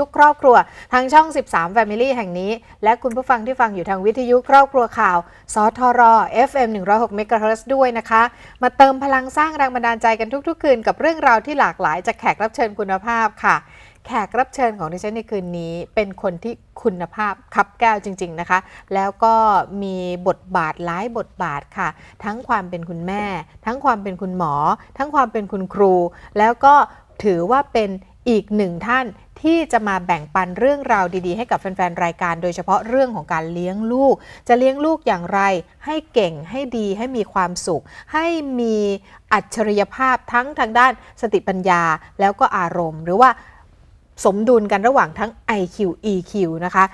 ทุกครอบครัวทางช่อง 13 Family แห่งนี้ และคุณผู้ฟังที่ฟังอยู่ทางวิทยุครอบครัวข่าวสทร FM 106 MHz ด้วยนะคะ มาเติมพลังสร้างแรงบันดาลใจกันทุก ๆ คืน กับเรื่องราวที่หลากหลายจากแขกรับเชิญคุณภาพค่ะ แขกรับเชิญของดิฉันในคืนนี้ เป็นคนที่คุณภาพคับแก้วจริง ๆนะคะ แล้วก็มีบทบาทหลายบทบาทค่ะ ทั้งความเป็นคุณแม่ ทั้งความเป็นคุณหมอ ทั้งความเป็นคุณครู แล้วก็ถือว่าเป็นอีกหนึ่งท่าน ที่จะมาแบ่งปันเรื่องราวดีๆ ให้กับแฟนๆ รายการ โดยเฉพาะเรื่องของการเลี้ยงลูก จะเลี้ยงลูกอย่างไร ให้เก่งให้ดีให้มีความสุข ให้มีอัจฉริยภาพทั้งทางด้านสติปัญญาแล้วก็อารมณ์ หรือว่าสมดุลกันระหว่างทั้ง IQ EQ นะคะ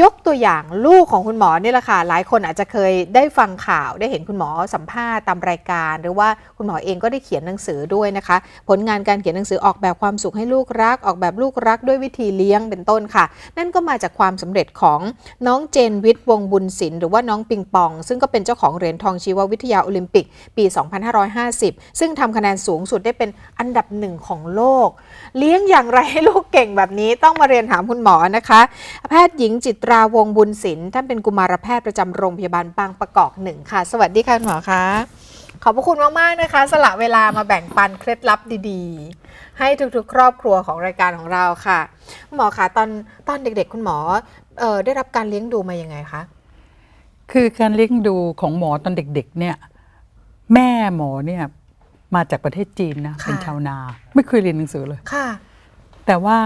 ยกตัวอย่างลูกของคุณหมอนี่แหละค่ะหลายคนอาจจะเคยได้ฟังข่าวได้เห็นคุณหมอสัมภาษณ์ตามรายการ หรือว่าคุณหมอเองก็ได้เขียนหนังสือด้วยนะคะ ผลงานการเขียนหนังสือออกแบบความสุขให้ลูกรัก ออกแบบลูกรักด้วยวิธีเลี้ยงเป็นต้นค่ะ นั่นก็มาจากความสำเร็จของน้องเจนวิทย์วงบุญศิลป์หรือว่าน้องปิงปอง ซึ่งก็เป็นเจ้าของเหรียญทองชีววิทยาโอลิมปิก ปี 2550 ซึ่งทำคะแนนสูงสุดได้เป็นอันดับหนึ่งของโลก เลี้ยงอย่างไรให้ลูกเก่งแบบนี้ต้องมาเรียนถามคุณหมอนะคะ แพทย์หญิงจิตราวงศ์บุญศิลป์ท่านเป็นกุมารแพทย์ประจำโรงพยาบาลบางประกอบหนึ่งค่ะ สวัสดีค่ะคุณหมอคะขอบพระคุณมาก ๆ นะคะ สละเวลามาแบ่งปันเคล็ดลับดีๆ ให้ทุกๆ ครอบครัวของรายการของเราค่ะคุณหมอคะตอนตอนเด็กๆ คุณหมอเออได้รับการเลี้ยงดูมายังไงคะคือการเลี้ยงดูของหมอตอนเด็ก ๆ เนี่ยแม่หมอเนี่ยมาจากประเทศจีนนะค่ะเป็นชาวนา ไม่เคยเรียนหนังสือเลย ค่ะ แต่ว่า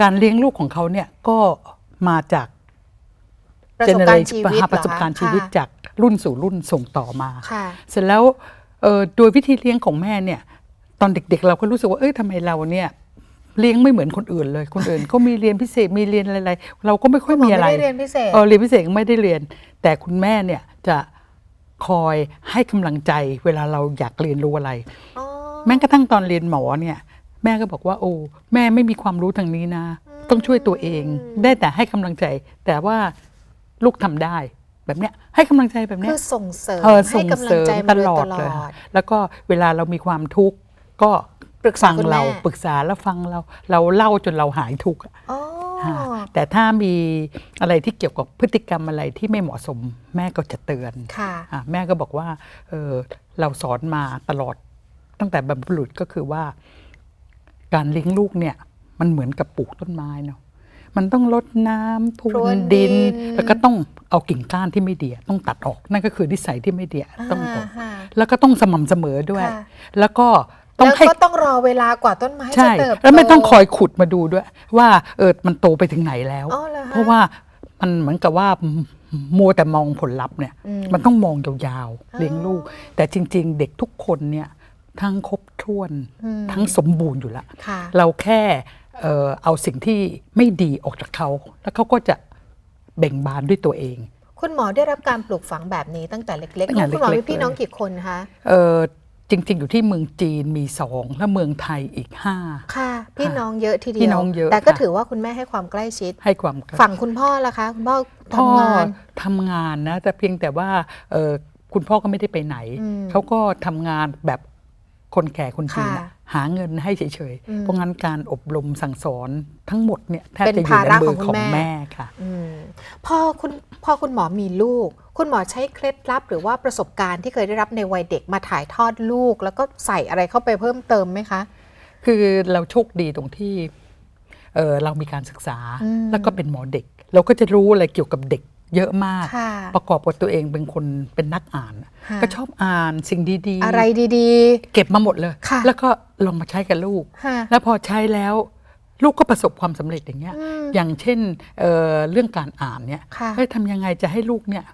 การเลี้ยงลูกของเขาเนี่ยก็ มาจากประสบการณ์ชีวิตเหรอคะประสบการณ์ชีวิตค่ะจากรุ่นสู่รุ่นส่งต่อมาค่ะเสร็จแล้วเอ่อโดยวิธีเลี้ยงของแม่เนี่ย ตอนเด็ก ๆ เราก็รู้สึกว่าเอ้ยทำไมเราเนี่ยเลี้ยงไม่เหมือนคนอื่นเลย คนอื่นเขามีเรียนพิเศษมีเรียนอะไรๆเราก็ไม่ค่อยคุณหมอมีอะไรไม่ได้เรียนพิเศษเออเรียนพิเศษก็ไม่ได้เรียน แต่คุณแม่เนี่ยจะคอยให้กำลังใจเวลาเราอยากเรียนรู้อะไรอ๋อแม้กระทั่งตอนเรียนหมอเนี่ย แม่ก็บอกว่าโอ้แม่ไม่มีความรู้ทางนี้นะ ต้องช่วยตัวเอง ได้แต่ให้กำลังใจ แต่ว่าลูกทำได้แบบเนี้ยให้กำลังใจแบบเนี้คืยอส่งเสริมเออให้ส่งกำลัเสงริมใจตมาโดยลอตดลเลยอดแล้วก็เวลาเรามีความทุกข์ก็ปรึกษาฟังคุณเราแม่ปรึกษาแล้วฟังเรา เราเล่าจนเราหายทุกข์อะอ๋อค่ะแต่ถ้ามีอะไรที่เกี่ยวกับพฤติกรรมอะไรที่ไม่เหมาะสม แม่ก็จะเตือนค่ะอะแม่ก็บอกว่าเออเราสอนมาตลอดตั้งแต่บรรพบุรุษก็คือว่า การเลี้ยงลูกเนี่ย มันเหมือนกับปลูกต้นไม้เนาะมันต้องรดน้ำพรพรววนนดิดินนแล้วก็ต้องเอากิ่งก้านที่ไม่ดีอะต้องตัดออกนั่นก็คือนิสัยที่ไม่ดีอะต้องออกอ่าแล้วก็ต้องสม่ำเสมอด้วยค่ะแล้วก็ต้อแล้งวให้ก็ต้องรอเวลากว่าต้นไม้จะใช่เติบโตแล้วไม่ต้องคอยขุดมาดูด้วย ว่าเออมันโตไปถึงไหนแล้วอ๋อเหรอฮะเพราะว่ามันเหมือนกับว่ามัวแต่มองผลลัพธ์เนี่ยอืมมันต้องมองยาวอ๋อๆเลี้ยงลูก แต่จริง ๆ เด็กทุกคนเนี่ยทั้งครบถ้วนอืมทั้งสมบูรณ์อยู่แล้วค่ะเราแค่ เอ่อเอาสิ่งที่ไม่ดีออกจากเขา แล้วเขาก็จะเบ่งบานด้วยตัวเอง คุณหมอได้รับการปลูกฝังแบบนี้ตั้งแต่เล็กตั้งแต่ๆคุณหมอเล็มีกๆพี่น้องเลยกี่คนคะเออจริง ๆ อยู่ที่เมืองจีนมีสองและเมืองไทยอีกห้าค่ะ พี่น้องเยอะทีเดียวพี่น้องเยอะแต่ก็ค่ะถือว่าคุณแม่ให้ความใกล้ชิด ให้ความฝั่งคุณพ่อล่ะคะคุณพ่อพ่อทำงานทำงานนะ แต่เพียงแต่ว่าเอ่อคุณพ่อก็ไม่ได้ไปไหนอืมเขาก็ทำงานแบบคนแก่คนจีนค่ะอะ หาเงินให้เฉยอืมๆเพราะงั้นการอบรมสั่งสอนทั้งหมดเนี่ยแทบเป็นจะอยู่ในภาระมืขอองคุณของแม่แม่ค่ะอืมพอคุณพอคุณหมอมีลูก คุณหมอใช้เคล็ดลับ หรือว่าประสบการณ์ที่เคยได้รับในวัยเด็กมาถ่ายทอดลูก แล้วก็ใส่อะไรเข้าไปเพิ่มเติมไหมคะ คือเราโชคดีตรงที่เออเรามีการศึกษาอืมแล้วก็เป็นหมอเด็ก เราก็จะรู้อะไรเกี่ยวกับเด็ก เยอะมากค่ะประกอบกับตัวเองเป็นคนเป็นนักอ่านค่ะก็ชอบอ่านสิ่งดีๆ อะไรดีเก็บมาหมดเลยค่ะแล้วก็ลองมาใช้กับลูกๆค่ะแล้วพอใช้แล้วลูกก็ประสบความสำเร็จอย่างเงี้ยอืมอย่างเช่นเอ่อเรื่องการอ่านเนี่ยค่ะเฮ้ยทำยังไงจะให้ลูกเนี่ย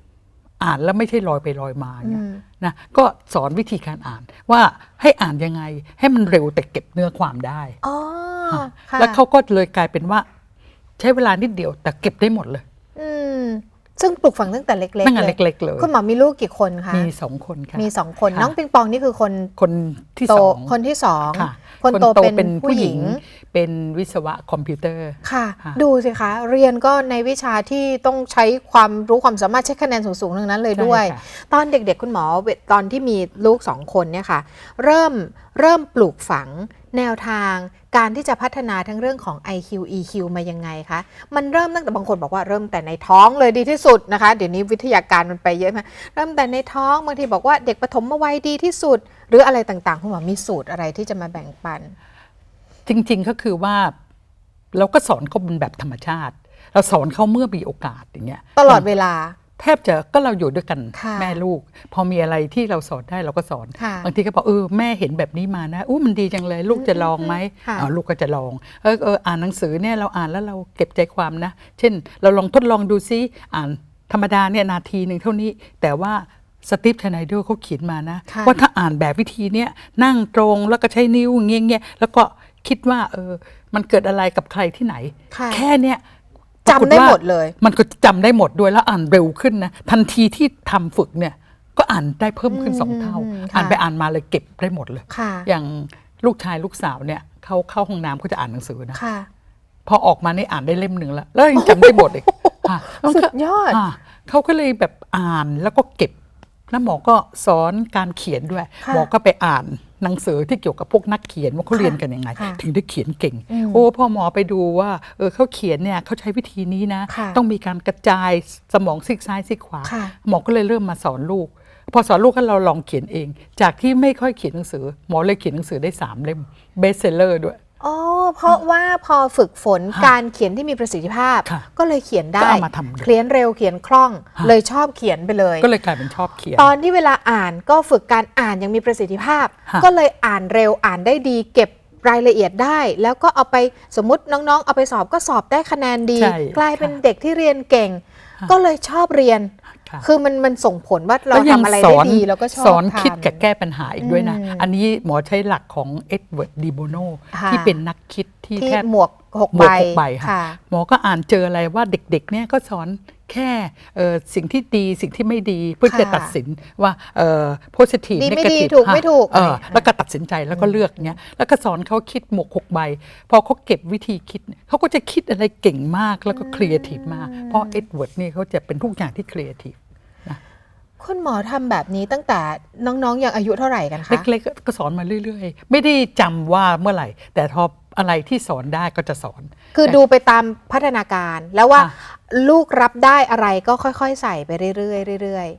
อ่านแล้วไม่ใช่ลอยไปลอยมาเนี่ยอืมนะ ก็สอนวิธีการอ่านว่าให้อ่านยังไง ให้มันเร็วแต่เก็บเนื้อความได้อ๋อค่ะค่ะแล้วเขาก็เลยกลายเป็นว่า ใช้เวลานิดเดียวแต่เก็บได้หมดเลยอืม ซึ่งปลูกฝังตั้งแต่เล็กๆตั้งแต่เลยเล็กๆเลยคุณหมอมีลูกกี่คนคะมีสองคนค่ะมีสองคนค่ะน้องปิงปองนี่คือคนคนที่โตสองคนที่สองค่ะคนโตเป็นผู้หญิง เป็นวิศวะคอมพิวเตอร์ค่ะค่ะ ดูสิคะ เรียนก็ในวิชาที่ต้องใช้ความรู้ความสามารถใช้คะแนนสูงๆทั้งนั้นเลยด้วยใช่ค่ะตอนเด็กๆ คุณหมอเวตอนที่มีลูกสองคนเนี่ยค่ะ เริ่มเริ่มปลูกฝัง แนวทางการที่จะพัฒนาทั้งเรื่องของ IQ EQ มายังไงคะ มันเริ่มตั้งแต่บางคนบอกว่าเริ่มแต่ในท้องเลยดีที่สุดนะคะ เดี๋ยวนี้วิทยาการมันไปเยอะมากเริ่มแต่ในท้องบางทีบอกว่าเด็กปฐมวัยดีที่สุด หรืออะไรต่างๆคุณหมอมีสูตรอะไรที่จะมาแบ่งปัน จริงๆก็คือว่าเราก็สอนเขาเป็นแบบธรรมชาติ เราสอนเขาเมื่อมีโอกาสอย่างเงี้ยตลอดเวลา แทบจะก็เราอยู่ด้วยกันค่ะแม่ลูก พอมีอะไรที่เราสอนได้เราก็สอนค่ะบางทีก็บอกเออแม่เห็นแบบนี้มานะอู้มันดีจังเลยลูกจะลองไหมค่ะอ๋อลูกก็จะลองเออเอออ่านหนังสือเนี่ยเราอ่านแล้วเราเก็บใจความนะ เช่น เราลองทดลองดูซิอ่านธรรมดาเนี่ยนาทีหนึ่งเท่านี้ แต่ว่าสตีฟชไนเดอร์เขาเขียนมานะค่ะว่าถ้าอ่านแบบวิธีเนี้ยนั่งตรงแล้วก็ใช้นิ้วเงี้ยเงี้ยแล้วก็คิดว่าเออมันเกิดอะไรกับใครที่ไหนค่ะแค่เนี้ย จำได้ปรากฏว่าหมดเลย มันก็จำได้หมดด้วยแล้วอ่านเร็วขึ้นนะทันทีที่ทำฝึกเนี่ยก็อ่านได้เพิ่มขึ้นสองเท่าอืมค่ะอ่านไปอ่านมาเลยเก็บได้หมดเลยค่ะอย่างลูกชายลูกสาวเนี่ยเขาเข้าห้องน้ำเขาจะอ่านหนังสือนะค่ะพอออกมานี่อ่านได้เล่มหนึ่งแล้วแล้วยังจำได้หมดอีกค่ะแล้วสุก็ดยอดค่ะเขาก็เลยแบบอ่านแล้วก็เก็บแล้วหมอก็สอนการเขียนด้วยค่ะหมอก็ไปอ่าน หนังสือที่เกี่ยวกับพวกนักเขียนว่าเขาเรียนกันยังไงค่ะถึงได้เขียนเก่งอืมโอ้พอหมอไปดูว่าเออเขาเขียนเนี่ยเขาใช้วิธีนี้นะค่ะต้องมีการกระจายสมองซีกซ้ายซีกขวาค่ะหมอก็เลยเริ่มมาสอนลูก พอสอนลูกก็เราลองเขียนเอง จากที่ไม่ค่อยเขียนหนังสือ หมอเลยเขียนหนังสือได้สามเล่มเบสเซลเลอร์ด้วย อ๋อเพราะว่าพอฝึกฝนค่ะการเขียนที่มีประสิทธิภาพ ค่ะก็เลยเขียนได้ก็เอามาทำเขียนเร็วเขียนคล่องค่ะเลยชอบเขียนไปเลย ก็เลยกลายเป็นชอบเขียน ตอนที่เวลาอ่านก็ฝึกการอ่านอย่างมีประสิทธิภาพค่ะก็เลยอ่านเร็วอ่านได้ดี เก็บรายละเอียดได้ แล้วก็เอาไปสมมติน้องๆ เอาไปสอบก็สอบได้คะแนนดี ใช่กลายเป็นค่ะเด็กที่เรียนเก่งค่ะก็เลยชอบเรียน ค่ะคือมันมันส่งผลว่าเราแล้วยัทำอะไรสได้อนดีแล้วก็ชอบสอนคิดทำกับแก้ปัญหาอีกด้วยนะอืมอันนี้หมอใช้หลักของเอ็ดเวิร์ดดีโบโนค่ะที่เป็นนักคิดที่ที่แทบหมวกหกหมใบวกหกใบค่ะค่ะหมอก็อ่านเจออะไรว่าเด็กๆเนี่ยก็สอน แค่เอ่อสิ่งที่ดีสิ่งที่ไม่ดีเพื่อค่ะจะตัดสินว่าเอ่อ positive ดีไม่ดี negative ถูกค่ะไม่ถูกเอออะไรแล้วก็ตัดสินใจแล้วก็เลือกเนี้ยแล้วก็สอนเขาคิดหมวกหกใบ พอเขาเก็บวิธีคิดเขาก็จะคิดอะไรเก่งมากแล้วก็ครีเอทีฟมาก เพราะเอ็ดเวิร์ดนี่เขาจะเป็นทุกอย่างที่ครีเอทีฟคุณหมอทำแบบนี้ตั้งแต่น้องๆยังอายุเท่าไหร่กันคะเล็กๆก็สอนมาเรื่อย ๆ ไม่ได้จำว่าเมื่อไหร่ แต่พอ อะไรที่สอนได้ก็จะสอน คือดูไปตามพัฒนาการ แล้วว่าค่ะลูกรับได้อะไรก็ค่อยๆ ใส่ไปเรื่อยๆเรื่อย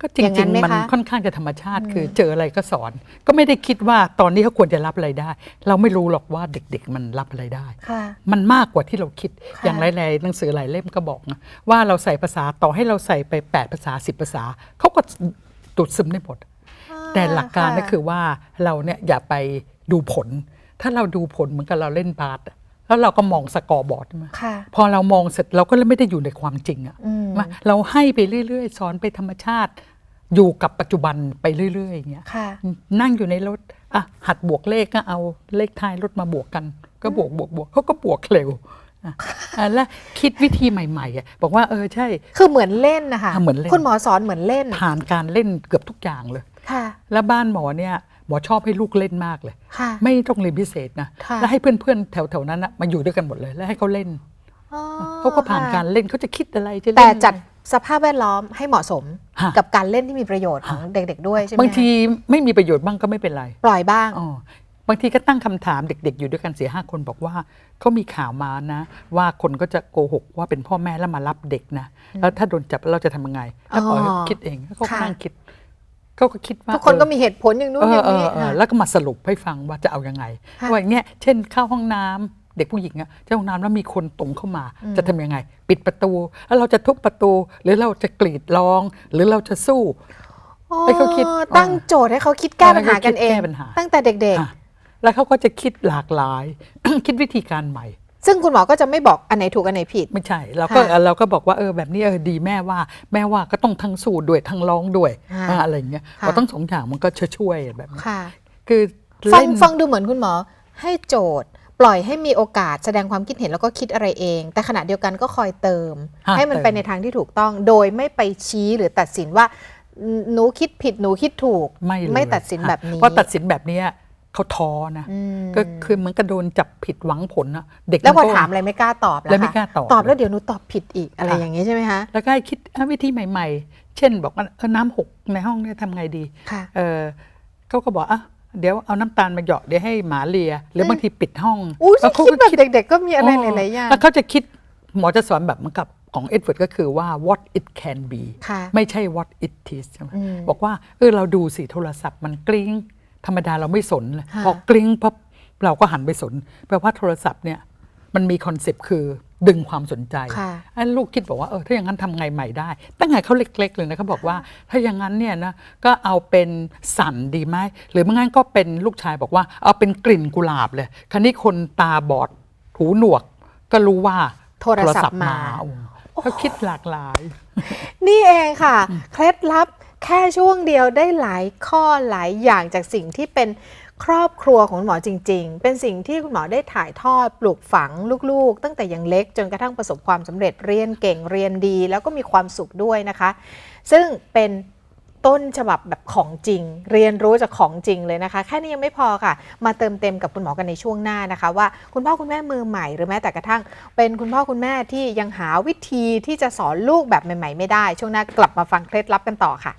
ก็จอย่างนั้ริงนไหมๆมันคะค่อนข้างจะธรรมชาติ คือเจออะไรก็สอน ก็ไม่ได้คิดว่าตอนนี้เขาควรจะรับอะไรได้ เราไม่รู้หรอกว่าเด็กๆ มันรับอะไรได้ๆค่ะมันมากกว่าที่เราคิดค่ะอย่างหลายๆหนังสือหลายเล่มก็บอกนะว่าเราใส่ภาษาต่อให้เราใส่ไป 8 ภาษา 10 ภาษาเขาก็ดูดซึมได้หมดแต่หลักการก็คือว่าเราเนี่ยอย่าไปดูผล ถ้าเราดูผลเหมือนกับเราเล่นบาสอะแล้วเราก็มองสกอร์บอร์ดใช่ไหมค่ะ พอเรามองเสร็จเราก็เลยไม่ได้อยู่ในความจริงอะอืมว่าเราให้ไปเรื่อย ๆ สอนไปธรรมชาติ อยู่กับปัจจุบันไปเรื่อยๆอย่างเงี้ย ค่ะ นั่งอยู่ในรถอะหัดบวกเลขก็เอาเลขท้ายรถมาบวกกัน ก็บวกบวกบวกเขาก็บวกเร็วอะอะและคิดวิธีใหม่ๆอะบอกว่าเออใช่ คือเหมือนเล่นนะคะเหมือนเล่น คุณหมอสอนเหมือนเล่นผ่านการเล่นเกือบทุกอย่างเลย ค่ะ แล้วบ้านหมอเนี่ย หมอชอบให้ลูกเล่นมากเลยค่ะไม่ต้องเรียนพิเศษนะค่ะแล้วให้เพื่อนๆ แถวๆ นั้นนะมาอยู่ด้วยกันหมดเลย แล้วให้เขาเล่นอ๋อเขาก็ผ่านค่ะการเล่นเขาจะคิดอะไรจะเล่นแต่อะไรจัดสภาพแวดล้อมให้เหมาะสมฮะกับการเล่นที่มีประโยชน์ของเด็ก ๆ ด้วยใช่ไหมบางทีคะไม่มีประโยชน์บ้างก็ไม่เป็นไร ปล่อยบ้างอ๋อบางทีก็ตั้งคำถามเด็ก ๆ อยู่ด้วยกันเสียห้าคนบอกว่าเขามีข่าวมานะ ว่าคนก็จะโกหกว่าเป็นพ่อแม่แล้วมารับเด็กนะแล้วถ้าโดนจับเราจะทำยังไงแล้วปล่อยให้อ๋อคิดเองแล้วเขาก็ค่ะนั่งคิดเขา ก็คิดว่าทุกคนก็เออมีเหตุผลอย่างนู้นเอออย่างเอนี้อเออค่ะแล้วก็มาสรุปให้ฟังว่าจะเอายังไงค่ะว่าอย่างเงี้ยเช่นเข้าห้องน้ำเด็กผู้หญิงอะเจ้าห้องน้ำแล้วมีคนตรงเข้ามา จะทำยังไง ปิดประตู แล้วเราจะทุบประตู หรือเราจะกรีดร้อง หรือเราจะสู้ให้เขาคิดอ๋อตั้งโจทย์ให้เขาคิดแก้ปัญหากันเองให้เขาคิดแก้ปัญหาตั้งแต่เด็กอะแล้วเขาก็จะคิดหลากหลาย คิดวิธีการใหม่ๆ ซึ่งคุณหมอก็จะไม่บอกอันไหนถูกอันไหนผิด ไม่ใช่ เราก็ค่ะเราก็บอกว่าเออแบบนี้เออดีแม่ว่า แม่ว่าก็ต้องทั้งสู้ด้วยทั้งร้องด้วยค่ะอะอะไรอย่างเงี้ยค่ะพอต้องสองอย่างมันก็ช่วยๆแบบนี้ค่ะคือฟังเล่นฟังดูเหมือนคุณหมอ ให้โจทย์ปล่อยให้มีโอกาสแสดงความคิดเห็นแล้วก็คิดอะไรเอง แต่ขณะเดียวกันก็คอยเติมอะให้มันเติมไปในทางที่ถูกต้อง โดยไม่ไปชี้หรือตัดสินว่าหนูคิดผิดหนูคิดถูกไม่เลยไม่ตัดสินค่ะแบบนี้เพราะตัดสินแบบเนี้ย เขาท้อนะอืมก็คือเหมือนกับโดนจับผิดหวังผลนะเด็กแล้วพอนก็ถามอะไรไม่กล้าตอบแล้วไม่ค่ะกล้าตอบตอบแล้วเดี๋ยวหนูตอบผิดอีกอะไรค่ะอย่างนี้ใช่ไหมคะแล้วก็ให้คิดอะวิธีใหม่ ๆ เช่น บอกว่าเออน้ำหกในห้องเนี่ยทำไงดีค่ะเออเขาก็บอกอะเดี๋ยวเอาน้ำตาลมาเหยาะเดี๋ยวให้หมาเลีย หรือบางทีปิดห้องอุ้ยแล้วเขาคิดก็แบบเด็ก ๆ ก็มีอะไรหลายๆอย่างแล้วเขาจะคิดหมอจะสอนแบบเหมือนกับของเอ็ดเวิร์ดก็คือว่า what it can be ค่ะไม่ใช่ what it is ใช่ไหมอืมบอกว่าเออเราดูสิโทรศัพท์มันกริ้ง ธรรมดาเราไม่สนเลยค่ะพอกริ้งปั๊บเราก็หันไปสน แปลว่าโทรศัพท์เนี่ยมันมีคอนเซปต์คือดึงความสนใจค่ะไอ้ลูกคิดบอกว่าเออถ้าอย่างนั้นทำไงใหม่ได้ ตั้งแต่เขาเล็ก ๆ เลยนะเขาบอกว่า ถ้าอย่างนั้นเนี่ยนะก็เอาเป็นสั่นดีไหมหรือไม่งั้นก็เป็นลูกชายบอกว่า เอาเป็นกลิ่นกุหลาบเลยคันนี้คนตาบอดหูหนวก ก็รู้ว่าโทรศัพท์มาโอ้เขาคิดหลากหลาย นี่เองค่ะ เคล็ดลับ แค่ช่วงเดียวได้หลายข้อหลายอย่างจากสิ่งที่เป็นครอบครัวของหมอจริง ๆ เป็นสิ่งที่คุณหมอได้ถ่ายทอดปลูกฝังลูกๆ ตั้งแต่ยังเล็กจนกระทั่งประสบความสำเร็จเรียนเก่งเรียนดี แล้วก็มีความสุขด้วยนะคะ ซึ่งเป็นต้นฉบับแบบของจริง เรียนรู้จากของจริงเลยนะคะ แค่นี้ยังไม่พอค่ะ มาเติมเต็มกับคุณหมอกันในช่วงหน้านะคะ ว่าคุณพ่อคุณแม่มือใหม่หรือแม้แต่กระทั่ง เป็นคุณพ่อคุณแม่ที่ยังหาวิธีที่จะสอนลูกแบบใหม่ ๆ ไม่ได้ ช่วงหน้ากลับมาฟังเคล็ดลับกันต่อค่ะ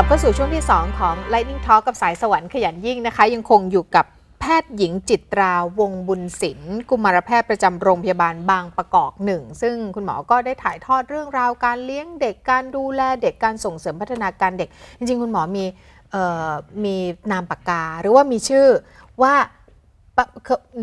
ลับเข้าสู่ช่วงที่ 2 ของ Lightning Talk กับสายสวรรค์ขยันยิ่งนะคะ ยังคงอยู่กับแพทย์หญิงจิตราวงบุญศิลป์กุมารแพทย์ประจำโรงพยาบาลบางประกอบหนึ่ง ซึ่งคุณหมอก็ได้ถ่ายทอดเรื่องราวการเลี้ยงเด็กการดูแลเด็กการส่งเสริมพัฒนาการเด็ก จริงๆ คุณหมอมีเอ่อมีนามปากกา หรือว่ามีชื่อว่า ปะ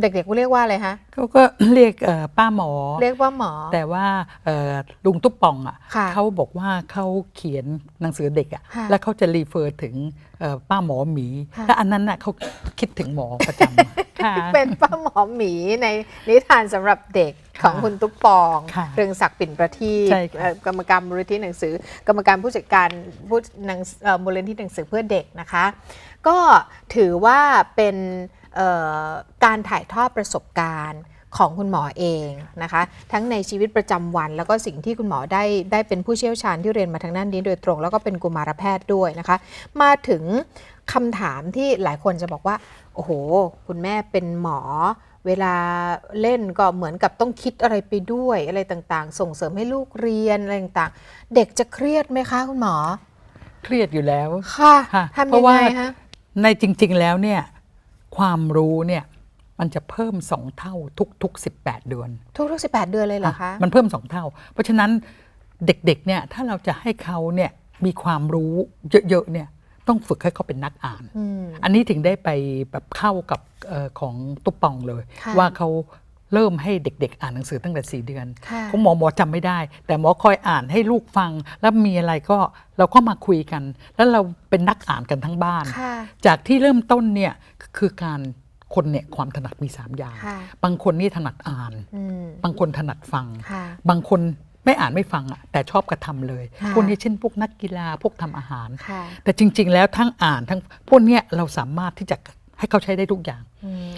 เด็กๆเรียกว่าอะไรฮะเขาก็เรียกเอ่อป้าหมอ เรียกว่าหมอ แต่ว่าเอ่อลุงตุ๊บป่องอะค่ะเขาบอกว่าเขาเขียนหนังสือเด็กอะค่ะแล้วเขาจะรีเฟอร์ถึงเอ่อป้าหมอหมีค่ะ และอันนั้นน่ะเขาคิดถึงหมอประจำค่ะ เป็นป้าหมอหมีในนิทานสำหรับเด็กของค่ะคุณตุ๊กปอง ค่ะเรืองศักดิ์ปิ่นประทีปใช่ค่ะ เอ่อกรรมการมูลนิธิหนังสือ กรรมการผู้จัดการผู้หนังเอ่อมูลนิธิหนังสือเพื่อเด็กนะคะ ก็ถือว่าเป็นเอ่อ การถ่ายทอดประสบการณ์ของคุณหมอเองนะคะ ทั้งในชีวิตประจำวัน แล้วก็สิ่งที่คุณหมอได้ได้เป็นผู้เชี่ยวชาญที่เรียนมาทางด้านนี้โดยตรง แล้วก็เป็นกุมารแพทย์ด้วยนะคะ มาถึงคำถามที่หลายคนจะบอกว่า โอ้โห คุณแม่เป็นหมอ เวลาเล่นก็เหมือนกับต้องคิดอะไรไปด้วยอะไรต่างๆ ส่งเสริมให้ลูกเรียนอะไรต่างๆ เด็กจะเครียดไหมคะคุณหมอ เครียดอยู่แล้วค่ะค่ะทำเพยัราะงว่าไงฮะในจริง ๆ แล้วเนี่ย ความรู้เนี่ยมันจะเพิ่มสองเท่าทุกๆ 18 เดือน ทุกๆสิบแปดเดือนเลยเหรอคะ มันเพิ่มสองเท่า เพราะฉะนั้นเด็กๆเนี่ยถ้าเราจะให้เขาเนี่ยมีความรู้เยอะๆเนี่ยต้องฝึกให้เขาเป็นนักอ่านอืมอันนี้ถึงได้ไปแบบเข้ากับเออของตุ๊ปปองเลยค่ะว่าเขา เริ่มให้เด็ก ๆ อ่านหนังสือตั้งแต่สี่เดือนค่ะของหมอหมอจำไม่ได้ แต่หมอคอยอ่านให้ลูกฟัง แล้วมีอะไรก็เราก็มาคุยกัน แล้วเราเป็นนักอ่านกันทั้งบ้านค่ะจากที่เริ่มต้นเนี่ยคือการคนเนี่ยความถนัดมีสามอย่างค่ะบางคนนี่ถนัดอ่านอืมบางคนถนัดฟังค่ะบางคนไม่อ่านไม่ฟังอะแต่ชอบกระทำเลยค่ะพวกนี้เช่นพวกนักกีฬาพวกทำอาหารค่ะแต่จริง ๆ แล้วทั้งอ่านทั้งพวกเนี้ยเราสามารถที่จะให้เขาใช้ได้ทุกอย่างอืม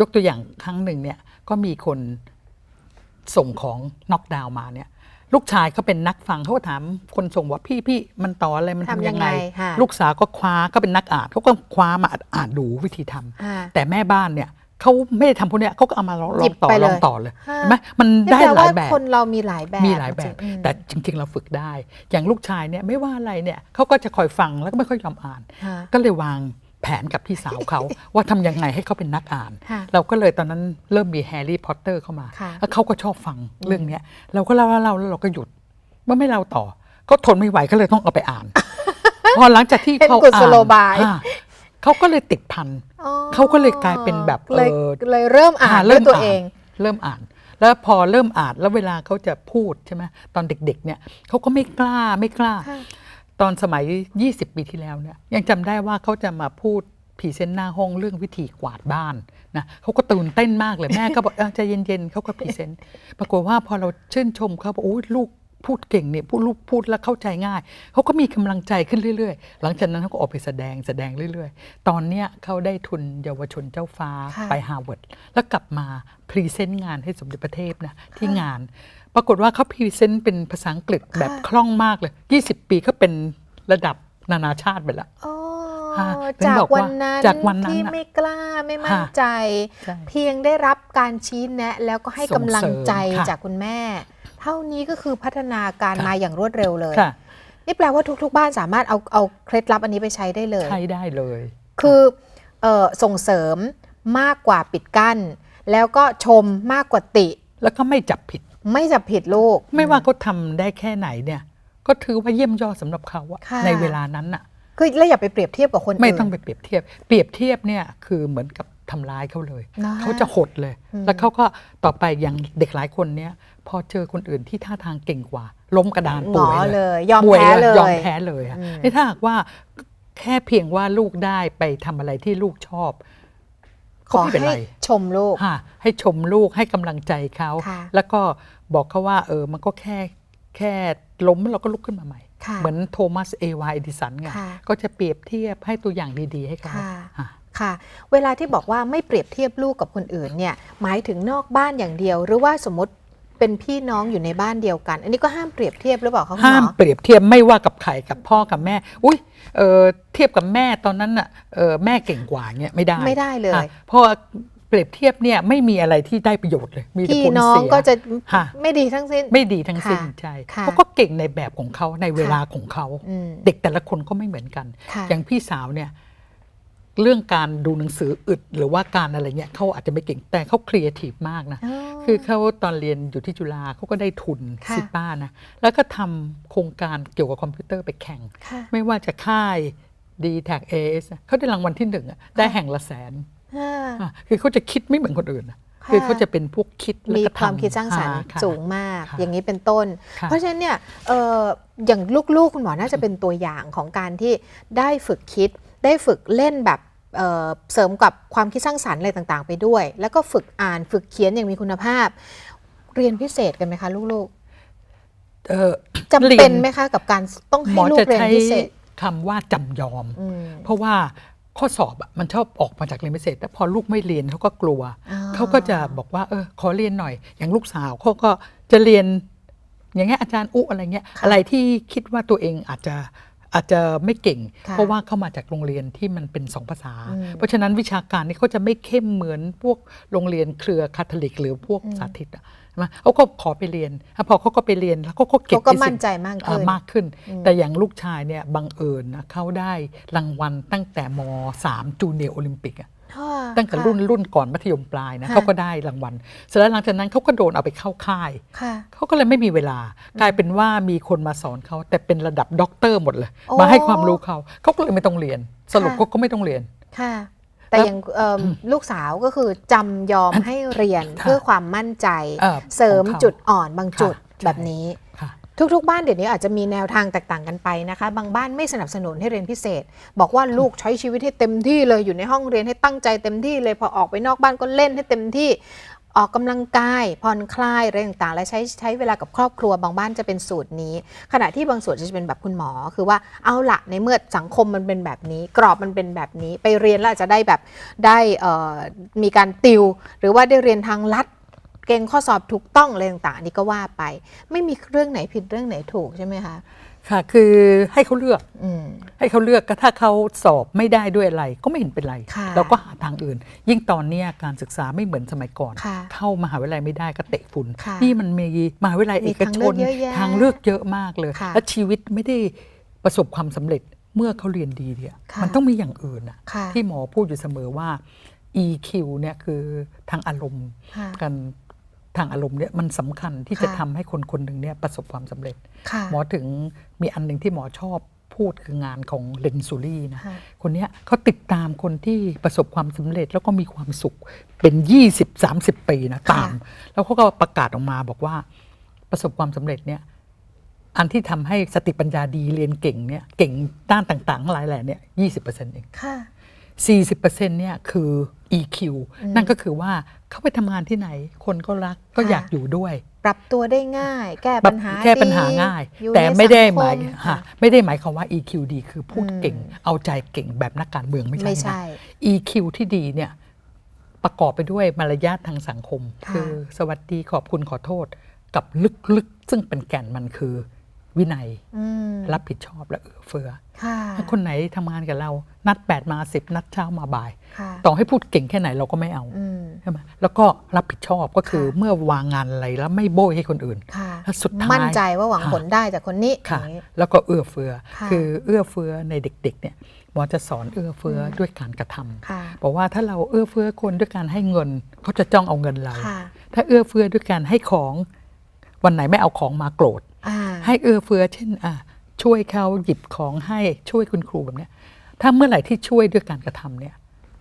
ยกตัวอย่างครั้งหนึ่งเนี่ยก็มีคนส่งของน็อกดาวน์มาเนี่ย ลูกชายเขาเป็นนักฟังเขาก็ถามคนส่งว่าพี่พี่มันต่ออะไรมันทำทำยัยังงไงไงค่ะลูกสาวก็คว้าก็เป็นนักอ่านเขาก็คว้ามาอ่านดูวิธีทำค่ะแต่แม่บ้านเนี่ยเขาไม่ได้ทำพวกเนี้ยเขาก็เอามาลองลหยิองบต่อไปเลยลองต่อเลยฮะเห็นไหมมันนี่ได้แปลหลาว่ายแบบคนเรามีหลายแบบมีหลายแบบจริงๆแต่จริง ๆ เราฝึกได้ อย่างลูกชายเนี่ยไม่ว่าอะไรเนี่ยเขาก็จะคอยฟังแล้วก็ไม่ค่อยยอมอ่านค่ะก็เลยวาง แผนกับพี่สาวเขา ว่าทำยังไงให้เขาเป็นนักอ่านค่ะเราก็เลยตอนนั้นเริ่มมีแฮร์รี่พอตเตอร์เข้ามาค่ะแล้วเขาก็ชอบฟังเรื่องเนี้ยเราก็เล่าเล่าเล่าแล้วเราก็หยุดเมื่อไม่เล่าต่อเขาทนไม่ไหวก็เลยต้องเอาไปอ่าน พอหลังจากที่เป็นเขากุศอ่านโลบายอ่เขาก็เลยติดพันอ๋อเขาก็เลยกลายเป็นแบบเลยเออเลยเริ่มอ่านด้วยตัวเอง เริ่มอ่าน แล้วพอเริ่มอ่านแล้วเวลาเขาจะพูดใช่ไหมตอนเด็ก ๆ เนี่ยเขาก็ไม่กล้าไม่กล้าค่ะ ตอนสมัย 20 ปีที่แล้วเนี่ยยังจำได้ว่าเขาจะมาพูดพรีเซนต์หน้าห้องเรื่องวิธีกวาดบ้านนะเขาก็ตื่นเต้นมากเลยแม่ก็บอกเออใจเย็นๆเขาก็พรีเซนต์ปรากฏว่าพอเราชื่นชมเขาบอกโอ้ยลูกพูดเก่งเนี่ยพูดลูกพูดแล้วเข้าใจง่าย เขาก็มีกำลังใจขึ้นเรื่อยๆ หลังจากนั้นเขาก็ออกไปแสดงแสดงเรื่อยๆ ตอนเนี้ยเขาได้ทุนเยาวชนเจ้าฟ้าค่ะไปฮาร์วาร์ดแล้วกลับมาพรีเซนต์งานให้สมเด็จพระเทพนะที่งาน ปรากฏว่าเขาพรีเซนต์เป็นภาษาอังกฤษแบบคล่องมากเลย 20 ปีเขาเป็นระดับนานาชาติไปแล้วอ๋อค่ะถึงจากบอกว่าวันนั้นจากวันนั้นที่น่ะไม่กล้าไม่มั่นค่ะใจใช่เพียงได้รับการชี้แนะ แล้วก็ให้ส่งกำลังเสริมใจค่ะจากคุณแม่ เท่านี้ก็คือพัฒนาการค่ะมาอย่างรวดเร็วเลยค่ะนี่แปลว่าทุก ๆ บ้านสามารถเอาเอาเคล็ดลับอันนี้ไปใช้ได้เลย ใช้ได้เลย คือเอ่อส่งเสริมมากกว่าปิดกั้น แล้วก็ชมมากกว่าติ แล้วก็ไม่จับผิด ไม่จับผิดลูก ไม่ว่าเขาทำได้แค่ไหนเนี่ย ก็ถือว่าเยี่ยมยอดสำหรับเขาอะค่ะ ในเวลานั้นอะคือแล้วอย่าไปเปรียบเทียบกับคนอื่น ไม่ต้องไปเปรียบเทียบ เปรียบเทียบเนี่ยคือเหมือนกับทำร้ายเขาเลย นะคะเขาจะหดเลยอืมแล้วเขาก็ต่อไปอย่างเด็กหลายคนเนี่ย พอเจอคนอื่นที่ท่าทางเก่งกว่า ล้มกระดานหงป่อวยเลเลยยยอมป่วยแพ้เลย ยอมแพ้เลยอะอืม นี่ถ้าหากว่าแค่เพียงว่าลูกได้ไปทำอะไรที่ลูกชอบ ขก็อไม่เป็นให้ไรชมลูกค่ะให้ชมลูกให้กำลังใจเขาค่ะแล้วก็บอกเขาว่าเออมันก็แค่แค่ล้มแล้วเราก็ลุกขึ้นมาใหม่ค่ะเหมือนโทมัสเอวาเอดิสันไงค่ะก็จะเปรียบเทียบให้ตัวอย่างดีๆให้เขาค่ะอะค่ะ เวลาที่บอกว่าไม่เปรียบเทียบลูกกับคนอื่นเนี่ยหมายถึงนอกบ้านอย่างเดียว หรือว่าสมมติเป็นพี่น้องอยู่ในบ้านเดียวกัน อันนี้ก็ห้ามเปรียบเทียบหรือเปล่าคะคุณห้ามหมอเปรียบเทียบไม่ว่ากับใครกับพ่อกับแม่ อุ้ย เออเทียบกับแม่ตอนนั้นน่ะเออแม่เก่งกว่าเงี้ยไม่ได้ไม่ได้เลยอะเพราะว่าเปรียบเทียบเนี่ยไม่มีอะไรที่ได้ประโยชน์เลย มีแต่พี่ผลน้องเสียก็จะค่ะไม่ดีทั้งสิ้น ไม่ดีทั้งสิ้นค่ะใช่ค่ะเขาก็เก่งในแบบของเขาในเวลาของเขาอืมเด็กแต่ละคนก็ไม่เหมือนกันค่ะอย่างพี่สาวเนี่ย เรื่องการดูหนังสืออึด หรือว่าการอะไรเงี้ยเขาอาจจะไม่เก่งแต่เขาครีเอทีฟมากนะอ๋อคือเขาตอนเรียนอยู่ที่จุฬาเขาก็ได้ทุนค่ะซิป้านะ แล้วก็ทำโครงการเกี่ยวกับคอมพิวเตอร์ไปแข่ง ค่ะ ไม่ว่าจะค่ายดีแท็กเอสเขาได้รางวัลที่หนึ่งอะได้แห่งละแสนอ่า อะคือเขาจะคิดไม่เหมือนคนอื่นนะค่ะ คือเขาจะเป็นพวกคิดแล้มีก็ความทำคิดสร้างสรรค์อ่ค่ะ สูงมาก ค่ะอย่างนี้เป็นต้น ค่ะ เพราะฉะนั้นเนี่ยเอ่ออย่างลูกๆ คุณหมอน่าจะเป็นตัวอย่างของการที่ได้ฝึกคิด ได้ฝึกเล่นแบบ เอ่อเสริมกับความคิดสร้างสรรค์อะไรต่างๆ ไปด้วย แล้วก็ฝึกอ่านฝึกเขียนอย่างมีคุณภาพ เรียนพิเศษกันไหมคะลูกเออๆจำเป็นไหมคะกับการต้องหมให้อลูกจะเรียนใช้พิเศษคำว่าจำยอมอืมเพราะว่าข้อสอบอะมันชอบออกมาจากเรียนพิเศษแต่พอลูกไม่เรียนเขาก็กลัวอ๋อเขาก็จะบอกว่าเออขอเรียนหน่อย อย่างลูกสาวเขาก็จะเรียนอย่างเงี้ยอาจารย์อุอะไรเงี้ยค่ะอะไรที่คิดว่าตัวเองอาจจะ อาจจะไม่เก่งค่ะเพราะว่าเข้ามาจากโรงเรียนที่มันเป็นสองภาษาอืมเพราะฉะนั้นวิชาการนี่เขาจะไม่เข้มเหมือนพวกโรงเรียนเครือคาทอลิก หรือพวกสาธิตอะใช่ไหมเขาก็ขอไปเรียนแล้วพอเขาก็ไปเรียนแล้วเขาก็เก็บเขาก็ในสิ่งมั่นใจมากเอ่ขึ้อนมากขึ้นอืมแต่อย่างลูกชายเนี่ยบังเอิญนะเขาได้รางวัลตั้งแต่ม 3 จูเนียร์โอลิมปิกอะค่ะ ตั้งแต่ค่ะรุ่นรุ่นก่อนมัธยมปลายนะค่ะเขาก็ได้รางวัลเสร็จแล้วหลังจากนั้นเขาก็โดนเอาไปเข้าค่ายค่ะเขาก็เลยไม่มีเวลา กลายเป็นว่ามีคนมาสอนเขาแต่เป็นระดับด็อกเตอร์หมดเลยโอ้มาให้ความรู้เขาเขาก็เลยไม่ต้องเรียน สรุปค่ะเขาก็ไม่ต้องเรียนค่ะแต่แล้วอย่างเอิ่มลูกสาวก็คือจำยอมให้เรียนค่ะเพื่อความมั่นใจเอ่อเสริมของเขาจุดอ่อนบางจุดค่ะใช่แบบนี้ค่ะ ทุกๆ บ้านเดี๋ยวนี้อาจจะมีแนวทางแตกต่างกันไปนะคะ บางบ้านไม่สนับสนุนให้เรียนพิเศษ บอกว่าลูกใช้ชีวิตให้เต็มที่เลยอยู่ในห้องเรียนให้ตั้งใจเต็มที่เลยพอออกไปนอกบ้านก็เล่นให้เต็มที่ออกกำลังกายผ่อนคลายอะไรต่างๆ และใช้ใช้เวลากับครอบครัวบางบ้านจะเป็นสูตรนี้ ขณะที่บางส่วนจะเป็นแบบคุณหมอ คือว่าเอาละในเมื่อสังคมมันเป็นแบบนี้ กรอบมันเป็นแบบนี้ ไปเรียนแล้วจจะได้แบบได้เอ่อมีการติว หรือว่าได้เรียนทางลัด เก่งข้อสอบถูกต้องอะไรต่างๆอันนี้ก็ว่าไป ไม่มีเรื่องไหนผิดเรื่องไหนถูกใช่ไหมคะค่ะคือให้เขาเลือกอืมให้เขาเลือกก็ถ้าเขาสอบไม่ได้ด้วยอะไร ก็ไม่เห็นเป็นไรค่ะเราก็หาทางอื่น ยิ่งตอนเนี้ยการศึกษาไม่เหมือนสมัยก่อนค่ะเข้ามหาวิทยาลัยไม่ได้ก็เตะฝุ่นค่ะนี่มันมีมหาวิทยาลัยมีเอกชนทางเลือกเยอะแยะทางเลือกเยอะมากเลยค่ะและชีวิตไม่ได้ประสบความสำเร็จเมื่อเขาเรียนดีเนี่ยค่ะมันต้องมีอย่างอื่นน่ะค่ะที่หมอพูดอยู่เสมอว่า EQ เนี่ยคือทางอารมณ์ค่ะกัน ทางอารมณ์เนี่ยมันสำคัญที่ค่ะจะทำให้คนคนหนึ่งเนี่ยประสบความสำเร็จค่ะหมอถึงมีอันหนึ่งที่หมอชอบพูดคืองานของเลนซูรี่นะค่ะคนเนี้ยเขาติดตามคนที่ประสบความสำเร็จแล้วก็มีความสุขเป็น 20-30 ปีนะตาม แล้วเขาก็ประกาศออกมาบอกว่าประสบความสำเร็จเนี่ยอันที่ทำให้สติปัญญาดีเรียนเก่งเนี่ยเก่งด้านต่างๆทั้งหลายแหล่เนี่ยยี่สิบเปอร์เซ็นต์เองค่ะ 40%เนี่ยคือ EQ นั่นก็คือว่าเขาไปทำงานที่ไหน คนก็รักก็ค่ะอยากอยู่ด้วย ปรับตัวได้ง่าย แก้ปรัปับญหาแก้ปัญหาดีง่ายอยู่แต่ในไม่ได้สังคหมายค่ะฮะไม่ได้หมายความว่า EQ ดีคือพูดอืมเก่ง เอาใจเก่งแบบนักการเมืองไม่ไม่ใช่ใช่นะ EQ ที่ดีเนี่ยประกอบไปด้วยมารยาททางสังคมค่ะคือสวัสดีขอบคุณขอโทษกับลึกๆ ซึ่งเป็นแก่นมันคือ วินัยอืมรับผิดชอบและเอื้อเฟื้อค่ะถ้าคนไหนทำงานกับเรา นัด8มา10 นัดเช้ามาบ่ายค่ะต่อให้พูดเก่งแค่ไหนเราก็ไม่เอาอืมใช่ไหมแล้วก็รับผิดชอบก็คือค่ะเมื่อวางงานอะไรแล้วไม่โบยให้คนอื่นค่ะแล้วสุดท้ายมั่นใจว่าหวังค่ะผลได้จากคนนี้อค่ะย่างนี้แล้วก็เอื้อเฟื้อค่ะคือเอื้อเฟื้อในเด็กๆเนี่ยหมอจะสอนเอื้อเฟื้ออด้วยการกระทำค่ะบอกว่าถ้าเราเอื้อเฟื้อคนด้วยการให้เงินเขาจะจ้องเอาเงินเราค่ะถ้าเอื้อเฟื้อด้วยการให้ของวันไหนไม่เอาของมาโกรธอ่า ให้เอื้อเฟื้อเช่นอะช่วยเขาหยิบของให้ช่วยคุณครูแบบเนี้ยถ้าเมื่อไหร่ที่ช่วยด้วยการกระทำเนี่ย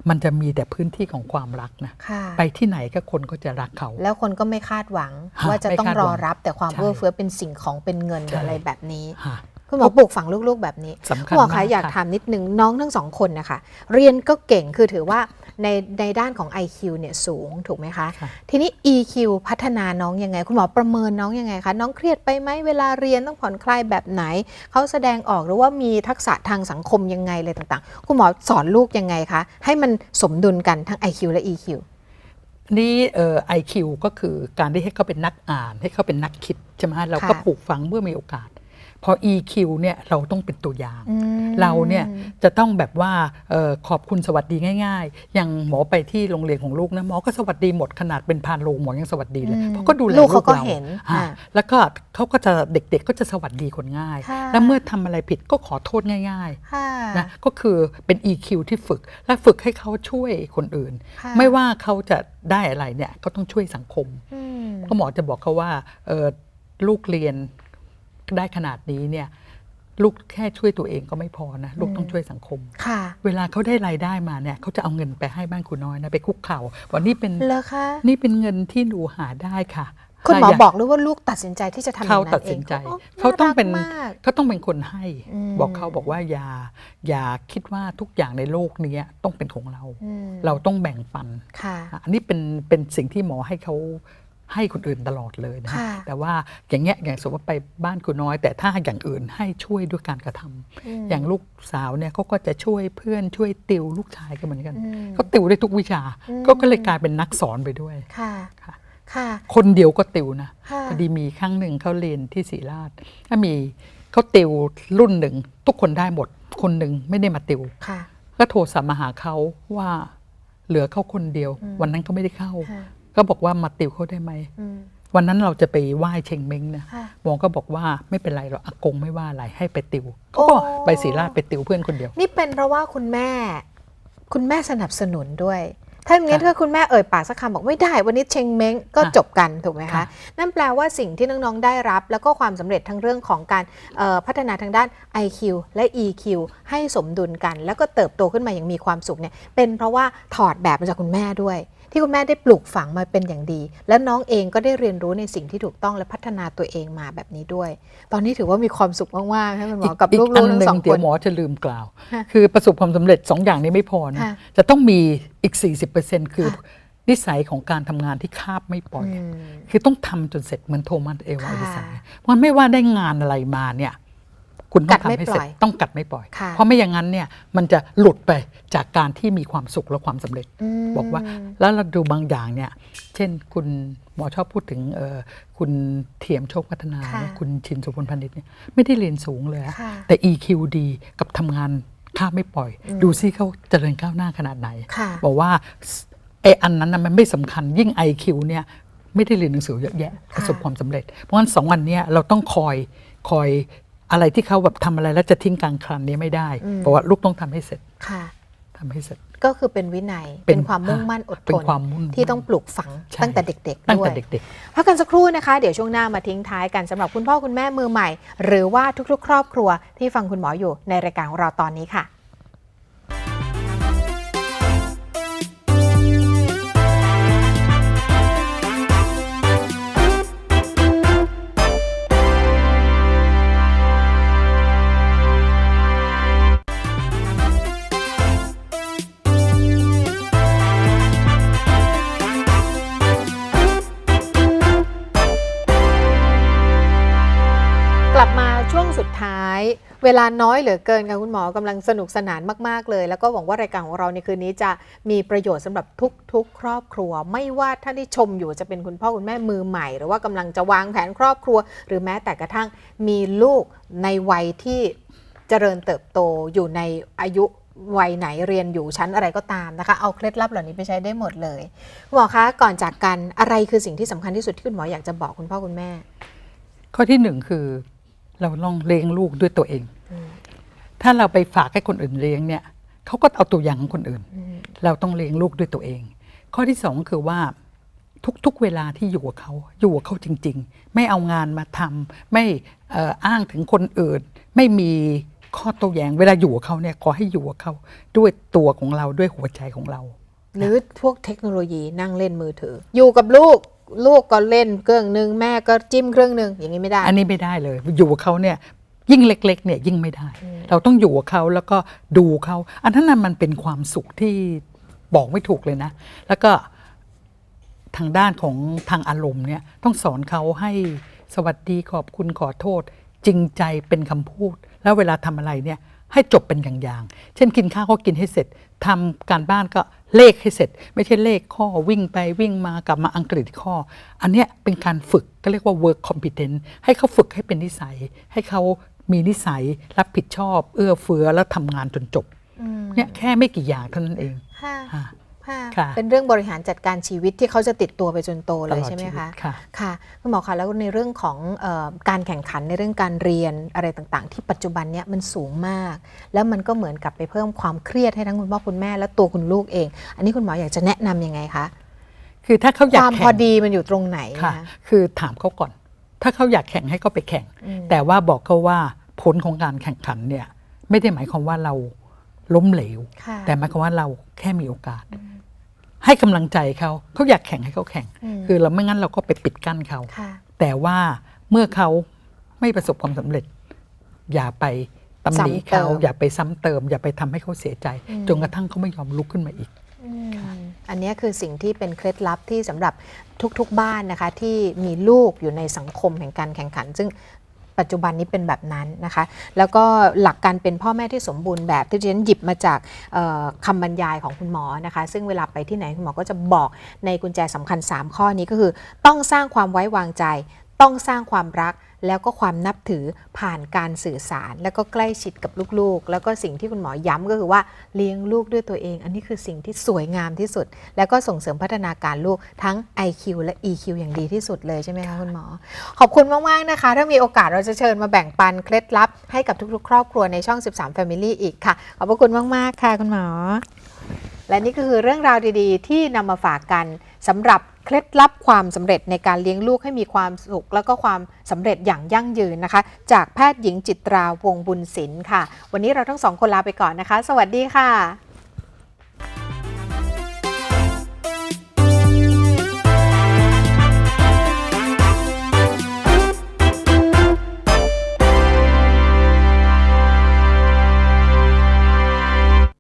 มันจะมีแต่พื้นที่ของความรักนะค่ะไปที่ไหนก็คนก็จะรักเขา แล้วคนก็ไม่คาดหวังฮะว่าจะต้องไม่คาดรหอวังรับแต่ความใช่เอื้อเฟื้อเป็นสิ่งของเป็นเงินหรือใช่อะไรแบบนี้ฮะคุณหมอปลูกฝังลูกๆแบบนี้สำคัญณหมอคะมากอยากค่ะถามนิดนึงน้องทั้งสองคนนะคะเรียนก็เก่งคือถือว่า ในในด้านของ IQ เนี่ยสูงถูกไหมคะค่ะทีนี้ EQ พัฒนาน้องยังไง คุณหมอประเมินน้องยังไงคะ น้องเครียดไปไหมเวลาเรียนต้องผ่อนคลายแบบไหน เขาแสดงออกหรือว่ามีทักษะทางสังคมยังไงเลยต่างๆ คุณหมอสอนลูกยังไงคะ ให้มันสมดุลกันทั้ง IQ และ EQ อันนี้เอ่อ IQ ก็คือการที่ให้เขาเป็นนักอ่าน ให้เขาเป็นนักคิดใช่ไหมเราก็ค่ะปลูกฝังเมื่อมีโอกาส พอ EQ เนี่ยเราต้องเป็นตัวอย่างอืมเราเนี่ยจะต้องแบบว่าเออขอบคุณสวัสดีง่าย ๆ อย่างหมอไปที่โรงเรียนของลูกนะหมอก็สวัสดีหมดขนาดเป็นพานโรงหมอยังสวัสดีเลยอืมเพราะก็ดูแลลูกเขาก็รเห็นอะอ่าแล้วก็เขาก็จะเด็กๆก็จะสวัสดีคนง่ายค่ะแล้วเมื่อทำอะไรผิดก็ขอโทษง่ายค่ะๆนะก็คือเป็น EQ ที่ฝึกและฝึกให้เขาช่วยคนอื่นค่ะไม่ว่าเขาจะได้อะไรเนี่ยก็ต้องช่วยสังคมอืมก็หมอจะบอกเขาว่าเออลูกเรียน ได้ขนาดนี้เนี่ยลูกแค่ช่วยตัวเองก็ไม่พอนะลูกต้องช่วยสังคม ค่ะ เวลาเขาได้รายได้มาเนี่ยเขาจะเอาเงินไปให้บ้านคุณน้อยนะไปคุกเข่าว่านี่เป็นเหรอคะนี่เป็นเงินที่หนูหาได้ค่ะ คุณหมอถ้ายาบอกหรือว่าลูกตัดสินใจที่จะทำอย่าเขางนั้นตัดสินใจเองเขาต้องเป็นน่ารักมากเขาต้องเป็นคนให้อืมบอกเขาบอกว่าอย่าอย่าคิดว่าทุกอย่างในโลกนี้ต้องเป็นของเราอืมเราต้องแบ่งปันค่ะอันนี้เป็นเป็นสิ่งที่หมอให้เขา ให้คนอื่นตลอดเลยนะค่ะแต่ว่าอย่างเงี้ยอย่างสมมติว่าไปบ้านคุณน้อย แต่ถ้าอย่างอื่นให้ช่วยด้วยการกระทำอย่างลูกสาวเนี่ยเขาก็จะช่วยเพื่อนช่วยติวลูกชายก็เหมือนกันอืมเขาติวได้ทุกวิชาอืมก็ก็เลยกลายเป็นนักสอนไปด้วยค่ะค่ะค่ะคนเดียวก็ติวนะค่ะพอดีมีครั้งหนึ่งเขาเรียนที่ศรีราชถ้ามีเขาติวรุ่นหนึ่งทุกคนได้หมดคนหนึ่งไม่ได้มาติวค่ะก็โทรศัพท์มาหาเขาว่าเหลือเขาคนเดียวอืมวันนั้นเขาไม่ได้เข้าค่ะ ก็บอกว่ามาติวเขาได้ไหมอืมวันนั้นเราจะไปไหว้เชงเม้งนะค่ะหมอก็บอกว่าไม่เป็นไรหรอกอากงไม่ว่าอะไรให้ไปติวเขาก็โอ้ไปศรีราชไปติวเพื่อนคนเดียว นี่เป็นเพราะว่าคุณแม่ คุณแม่สนับสนุนด้วย ถ้าอย่างนี้ค่ะถ้าคุณแม่เอ่ยปากสักคำบอกไม่ได้ วันนี้เชงเม้งก็ค่ะจบกันถูกไหมคะค่ะนั่นแปลว่าสิ่งที่น้องๆได้รับ แล้วก็ความสำเร็จทั้งเรื่องของการเอ่อพัฒนาทางด้าน IQ และ EQ ให้สมดุลกัน แล้วก็เติบโตขึ้นมาอย่างมีความสุขเนี่ยเป็นเพราะว่าถอดแบบมาจากคุณแม่ด้วย ที่คุณแม่ได้ปลูกฝังมาเป็นอย่างดี แล้วน้องเองก็ได้เรียนรู้ในสิ่งที่ถูกต้องและพัฒนาตัวเองมาแบบนี้ด้วย ตอนนี้ถือว่ามีความสุขมากๆค่ะคุณหมอกับอีลูกกอันๆทั้หนึ่งสองงเดี๋คยวนหมอจะลืมกล่าวค่ะคือประสบความสำเร็จสองอย่างนี้ไม่พอนะค่ะจะต้องมีอีก 40%คือค่ะนิสัยของการทำงานที่คาบไม่ปล่อยอืมคือต้องทำจนเสร็จเหมือนโทมัสเอลค่ะไอดิสันเนี่ยเพราะไม่ว่าได้งานอะไรมาเนี่ย คุณต้องกัดไม่ทำให้เสร็ปล่จอยต้องกัดไม่ปล่อยค่ะเพราะไม่อย่างนั้นเนี่ยมันจะหลุดไปจากการที่มีความสุขและความสำเร็จมบอกว่าแล้วเราดูบางอย่างเนี่ยเช่นคุณหมอชอบพูดถึงเอ่อคุณเทียมโชคพัฒนาค่ะเนี่ยคุณชินสุพลพันธ์เนี่ยไม่ได้เรียนสูงเลยอะค่ะแต่ EQ ดีกับทำงานข้ามไม่ปล่อย ดูซิเขาเจริญก้าวหน้าขนาดไหนค่ะบอกว่าไอ้อันนั้นนะมันไม่สำคัญยิ่ง IQ เนี่ยไม่ได้เรียนหนังสือเยอะแยะประสบความสำเร็จ เพราะฉะนั้นสองอันเนี้ยเราต้องคอยคอย อะไรที่เขาแบบทำอะไรแล้วจะทิ้งกลางคันนี้ไม่ได้อืมเพราะว่าลูกต้องทำให้เสร็จค่ะทำให้เสร็จก็คือเป็นวินัยเป็เป็นนความมุ่งมั่นอดเป็ทนนความมุ่งมั่นที่ต้องปลูกฝังใช่ตั้งแต่เด็กๆตั้งด้วแต่ยเด็กพักกันสักครู่นะคะ เดี๋ยวช่วงหน้ามาทิ้งท้ายกันสำหรับคุณพ่อคุณแม่มือใหม่ หรือว่าทุกๆ ครอบครัวที่ฟังคุณหมออยู่ในรายการของเราตอนนี้ค่ะ เวลาน้อยเหลือเกินค่ะคุณหมอกำลังสนุกสนานมาก ๆ เลย แล้วก็หวังว่ารายการของเราในคืนนี้จะมีประโยชน์สำหรับทุก ๆ ครอบครัว ไม่ว่าท่านที่ชมอยู่จะเป็นคุณพ่อคุณแม่มือใหม่ หรือว่ากำลังจะวางแผนครอบครัว หรือแม้แต่กระทั่งมีลูกในวัยที่เจริญเติบโตอยู่ในอายุวัยไหนเรียนอยู่ชั้นอะไรก็ตามนะคะ เอาเคล็ดลับเหล่านี้ไปใช้ได้หมดเลยคุณหมอคะก่อนจากกันอะไรคือสิ่งที่สำคัญที่สุดที่คุณหมออยากจะบอกคุณพ่อคุณแม่ ข้อที่หนึ่งคือ เราลองเลี้ยงลูกด้วยตัวเองอืมถ้าเราไปฝากให้คนอื่นเลี้ยงเนี่ยเขาก็เอาตัวอย่างของคนอื่นอืมเราต้องเลี้ยงลูกด้วยตัวเอง ข้อที่สองคือว่าทุกๆเวลาที่อยู่กับเขาอยู่กับเขาจริง ๆ ไม่เอางานมาทำไม่เอ่ออ้างถึงคนอื่น ไม่มีข้อโต้แย้งเวลาอยู่กับเขาเนี่ยขอให้อยู่กับเขาด้วยตัวของเราด้วยหัวใจของเรา หรือพวกเทคโนโลยีนั่งเล่นมือถือ อยู่กับลูก ลูกก็เล่นเครื่องหนึ่งแม่ก็จิ้มเครื่องหนึ่งอย่างนี้ไม่ได้ อันนี้ไม่ได้เลย อยู่กับเขาเนี่ยยิ่งเล็กๆเนี่ยยิ่งไม่ได้ เราต้องอยู่กับเขาแล้วก็ดูเขาอันนั้นน่ะมันเป็นความสุขที่บอกไม่ถูกเลยนะ แล้วก็ทางด้านของทางอารมณ์เนี่ยต้องสอนเขาให้สวัสดีขอบคุณขอโทษ จริงใจเป็นคำพูด แล้วเวลาทำอะไรเนี่ย ให้จบเป็นอย่างๆ เช่นกินข้าวก็กินให้เสร็จทำการบ้านก็เลขให้เสร็จ ไม่ใช่เลขข้อวิ่งไปวิ่งมากลับมาอังกฤษข้อ อันเนี้ยเป็นการฝึกก็เรียกว่า work competence ให้เขาฝึกให้เป็นนิสัย ให้เขามีนิสัยรับผิดชอบ เอื้อเฟื้อแล้วทำงานจนจบอืมเนี่ยแค่ไม่กี่อย่างเท่านั้นเอง ค่ะค่ะค่ะค่ะเป็นเรื่องบริหารจัดการชีวิตที่เขาจะติดตัวไปจนโตเลตยลอดใช่ไหมชีวิตคะค่ะค่ะคุณหมอคะแล้วในเรื่องของเออการแข่งขันในเรื่องการเรียนอะไรต่างๆ ที่ปัจจุบันเนี้ยมันสูงมาก แล้วมันก็เหมือนกับไปเพิ่มความเครียดให้ทั้งคุณพ่อคุณแม่และตัวคุณลูกเอง อันนี้คุณหมออยากจะแนะนำยังไงคะคือถ้าเขาอคยากวามแข่พองดีมันอยู่ตรงไหนค่ะคะคือถามเขาก่อน ถ้าเขาอยากแข่งให้เขาไปแข่งอืมแต่ว่าบอกเขาว่าผลของการแข่งขันเนี่ยไม่ได้หมายความว่าเราล้มเหลวค่ะแต่หมายความว่าเราแค่มีโอกาส ให้กำลังใจเขาเขาอยากแข่งให้เขาแข่งอืมคือเราไม่งั้นเราก็ไปปิดกั้นเขาค่ะแต่ว่าเมื่อเขาไม่ประสบความสำเร็จ อย่าไปตำหนิซ้ำเติเขามอย่าไปซ้ำเติม อย่าไปทำให้เขาเสียใจอืมจนกระทั่งเขาไม่ยอมลุกขึ้นมาอีกอืมอันเนี้ยคือสิ่งที่เป็นเคล็ดลับที่สำหรับทุกๆบ้านนะคะ ที่มีลูกอยู่ในสังคมแห่งการแข่งขัน ซึ่ง ปัจจุบันนี้เป็นแบบนั้นนะคะ แล้วก็หลักการเป็นพ่อแม่ที่สมบูรณ์แบบที่ฉันหยิบมาจากเอ่อคำบรรยายของคุณหมอนะคะ ซึ่งเวลาไปที่ไหนคุณหมอก็จะบอกในกุญแจสำคัญ 3 ข้อนี้ก็คือ ต้องสร้างความไว้วางใจ ต้องสร้างความรัก แล้วก็ความนับถือผ่านการสื่อสาร แล้วก็ใกล้ชิดกับลูกๆ แล้วก็สิ่งที่คุณหมอย้ำก็คือว่าเลี้ยงลูกด้วยตัวเอง อันนี้คือสิ่งที่สวยงามที่สุด แล้วก็ส่งเสริมพัฒนาการลูกทั้ง IQ และ EQ อย่างดีที่สุดเลยใช่ไหมคะคุณหมอ ขอบคุณมากๆนะคะ ถ้ามีโอกาสเราจะเชิญมาแบ่งปันเคล็ดลับ ให้กับทุกๆ ครอบครัวในช่อง 13 Family อีกค่ะ ขอบพระคุณมากๆค่ะคุณหมอ และนี่ก็คือเรื่องราวดีๆ ที่นำมาฝากกัน สำหรับเคล็ดลับความสำเร็จในการเลี้ยงลูกให้มีความสุข แล้วก็ความสำเร็จอย่างยั่งยืนนะคะ จากแพทย์หญิงจิตราวงบุญศิลป์ค่ะ วันนี้เราทั้งสองคนลาไปก่อนนะคะ สวัสดีค่ะ